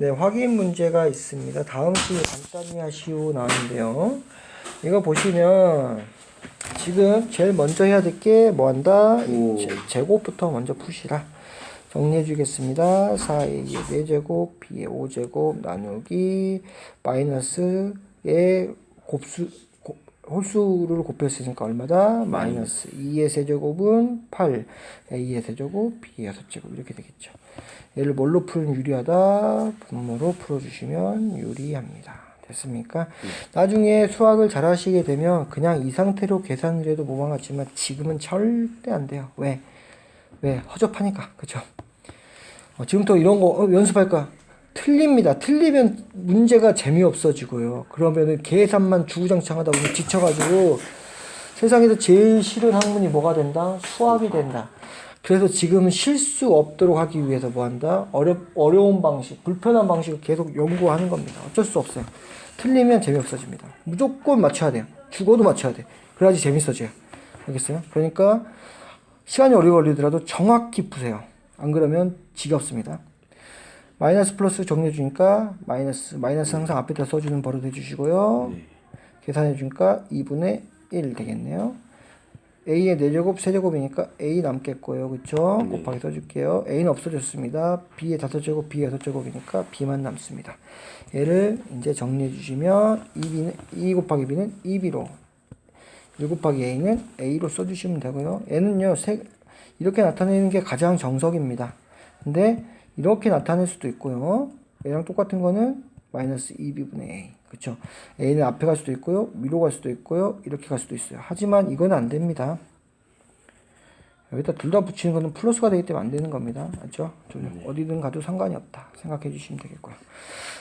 네, 확인 문제가 있습니다. 다음 시 간단히 하시오 나왔는데요. 이거 보시면 지금 제일 먼저 해야 될 게 뭐 한다? 오. 제, 제곱부터 먼저 푸시라. 정리해 주겠습니다. 4A의 4제곱, B의 5제곱 나누기 마이너스의 곱수 곱- 홀수를 곱했으니까 얼마다? 마이너스 2의 세제곱은 8, A의 세제곱, B의 6제곱 이렇게 되겠죠. 얘를 뭘로 풀면 유리하다? 분모로 풀어주시면 유리합니다. 됐습니까? 나중에 수학을 잘 하시게 되면 그냥 이 상태로 계산을 해도 뭐만 같지만 지금은 절대 안 돼요. 왜? 왜? 허접하니까. 그쵸? 어, 지금부터 이런 거 어, 연습할까? 틀립니다. 틀리면 문제가 재미없어지고요. 그러면은 계산만 주구장창 하다 보면 지쳐가지고 세상에서 제일 싫은 학문이 뭐가 된다? 수학이 된다. 그래서 지금 실수 없도록 하기 위해서 뭐 한다? 어려, 어려운 방식, 불편한 방식을 계속 연구하는 겁니다. 어쩔 수 없어요. 틀리면 재미없어집니다. 무조건 맞춰야 돼요. 죽어도 맞춰야 돼. 그래야지 재밌어져요. 알겠어요? 그러니까 시간이 오래 걸리더라도 정확히 푸세요. 안 그러면 지겹습니다. 마이너스 플러스 정리해 주니까 마이너스 마이너스 항상 앞에다 써주는 버릇 해주시고요. 네. 계산해 주니까 2분의 1 되겠네요. a의 4제곱 세제곱이니까 a 남겠고요. 그쵸? 네. 곱하기 써줄게요. a는 없어졌습니다. b의 5제곱 b의 6제곱이니까 b만 남습니다. 얘를 이제 정리해 주시면 2b는 2 곱하기 b는 2b로 1 곱하기 a는 a로 써주시면 되고요. 얘는요, 세, 이렇게 나타내는 게 가장 정석입니다. 근데 이렇게 나타낼 수도 있고요. 얘랑 똑같은 거는 마이너스 2b분의 a. 그쵸? a는 앞에 갈 수도 있고요. 위로 갈 수도 있고요. 이렇게 갈 수도 있어요. 하지만 이건 안 됩니다. 여기다 둘 다 붙이는 거는 플러스가 되기 때문에 안 되는 겁니다. 맞죠? 좀 어디든 가도 상관이 없다. 생각해 주시면 되겠고요.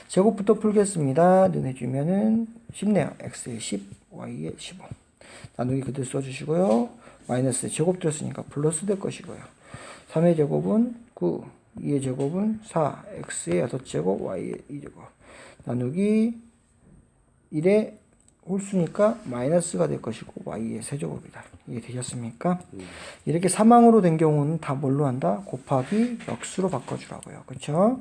제곱부터 풀겠습니다. 눈에 주면은 쉽네요. x에 10, y에 15. 나누기 그대로 써주시고요. 마이너스 제곱 들었으니까 플러스 될 것이고요. 3의 제곱은 9, 2의 제곱은 4, x의 6제곱, y의 2제곱. 나누기 1의 홀수니까 마이너스가 될 것이고 y의 세제곱이다. 이해 되셨습니까? 이렇게 사망으로 된 경우는 다 뭘로 한다? 곱하기 역수로 바꿔주라고요. 그렇죠?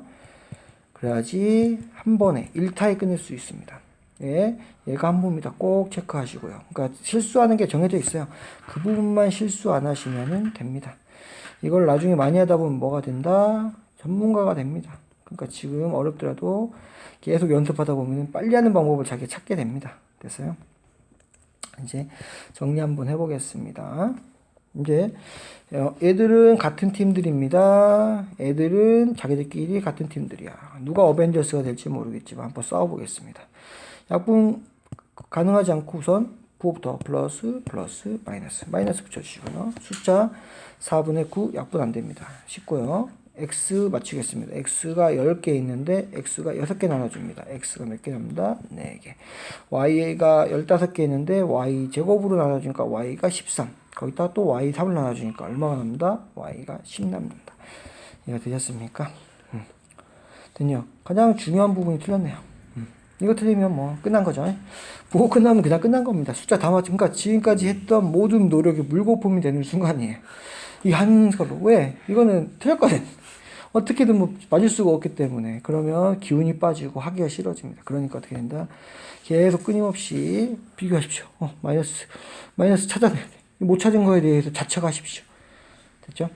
그래야지 한 번에 1타에 끝낼 수 있습니다. 예, 얘가 한 부분이다. 꼭 체크하시고요. 그러니까 실수하는 게 정해져 있어요. 그 부분만 실수 안 하시면 됩니다. 이걸 나중에 많이 하다 보면 뭐가 된다? 전문가가 됩니다. 그러니까 지금 어렵더라도 계속 연습하다 보면 빨리 하는 방법을 자기가 찾게 됩니다. 됐어요? 이제 정리 한번 해보겠습니다. 이제 어, 애들은 같은 팀들입니다. 애들은 자기들끼리 같은 팀들이야. 누가 어벤져스가 될지 모르겠지만 한번 싸워보겠습니다. 약분 가능하지 않고 우선 부호부터 플러스 플러스 마이너스 마이너스 붙여주시고요. 숫자 4분의 9 약분 안 됩니다. 쉽고요. x 맞추겠습니다. x가 10개 있는데 x가 6개 나눠줍니다. x가 몇개 납니다? 4개. y가 15개 있는데 y 제곱으로 나눠주니까 y가 13. 거기다 또 y 3을 나눠주니까 얼마가 납니다? y가 10 남는다. 이해가 되셨습니까? 음. 됐요. 가장 중요한 부분이 틀렸네요. 음. 이거 틀리면 뭐 끝난 거죠. 보고 끝나면 그냥 끝난 겁니다. 숫자 다 맞추 그러니까 지금까지 했던 모든 노력이 물거품이 되는 순간이에요. 이 한 걸로. 왜? 이거는 틀렸거든. 어떻게든 뭐 맞을 수가 없기 때문에. 그러면 기운이 빠지고 하기가 싫어집니다. 그러니까 어떻게 된다? 계속 끊임없이 비교하십시오. 어, 마이너스, 마이너스 찾아내야 돼. 못 찾은 거에 대해서 자책하십시오. 됐죠?